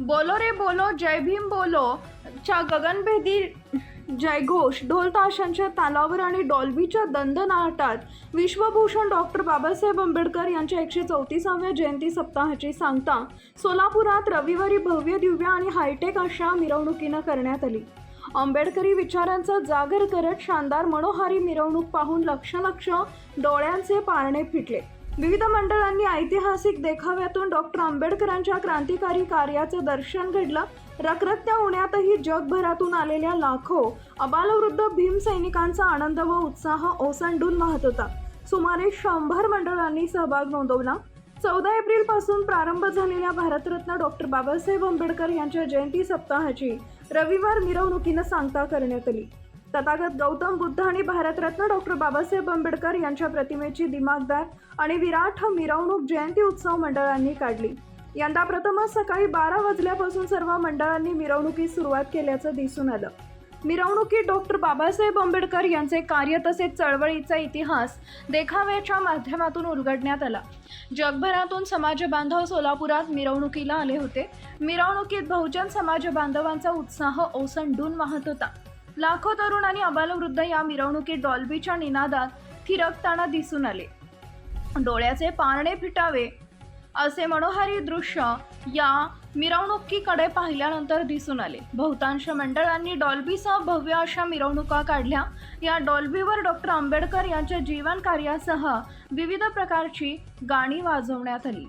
बोलो रे बोलो जय भीम बोलो. च्या गगनभेदी जयघोष ढोल ताशांच्या तालावर आणि डॉल्बीच्या दंदनाटात विश्वभूषण डॉक्टर बाबासाहेब आंबेडकर यांच्या एकशे चौतीसाव्या जयंती सप्ताहाची सांगता सोलापुरात रविवारी भव्य दिव्य आणि हायटेक अशा मिरवणुकीनं करण्यात आली. आंबेडकरी विचारांचा जागर करत शानदार मनोहारी मिरवणूक पाहून लक्ष लक्ष डोळ्यांचे पारणे फिटले. विविध मंडळांनी ऐतिहासिक देखाव्यातून डॉक्टर आंबेडकरांच्या क्रांतिकारी कार्याचं दर्शन घडलं रखरखत्या उन्हातही जगभरातून आलेल्या लाखो अबालवृद्ध भीमसैनिकांचा आनंद व उत्साह ओसंडून वाहत होता. सुमारे शंभर मंडळांनी सहभाग नोंदवला. चौदा एप्रिलपासून प्रारंभ झालेल्या भारतरत्न डॉक्टर बाबासाहेब आंबेडकर यांच्या जयंती सप्ताहाची रविवार मिरवणुकीनं सांगता करण्यात आली. तथागत गौतम बुद्ध आणि भारतरत्न डॉक्टर बाबासाहेब आंबेडकर यांच्या प्रतिमेची दिमागदार आणि विराट मिरवणूक जयंती उत्सव मंडळांनी काढली. यंदा प्रथमच सकाळी बारा वाजल्यापासून सर्व मंडळांनी मिरवणुकीस सुरुवात केल्याचं दिसून आलं. मिरवणुकीत डॉक्टर बाबासाहेब आंबेडकर यांचे कार्य तसेच चळवळीचा इतिहास देखाव्याच्या माध्यमातून उलगडण्यात आला. जगभरातून समाज बांधव सोलापुरात मिरवणुकीला आले होते. मिरवणुकीत बहुजन समाज बांधवांचा उत्साह ओसंडून वाहत होता. लाखो तरुण आणि अबालवृद्ध या मिरवणुकीत डॉल्बीच्या निनादात थिरकताना दिसून आले. डोळ्याचे पारणे फिटावे असे मनोहारी दृश्य या मिरवणुकीकडे पाहिल्यानंतर दिसून आले. बहुतांश मंडळांनी डॉल्बीसह भव्य अशा मिरवणुका काढल्या. या डॉल्बीवर डॉक्टर आंबेडकर यांच्या जीवन कार्यासह विविध प्रकारची गाणी वाजवण्यात आली.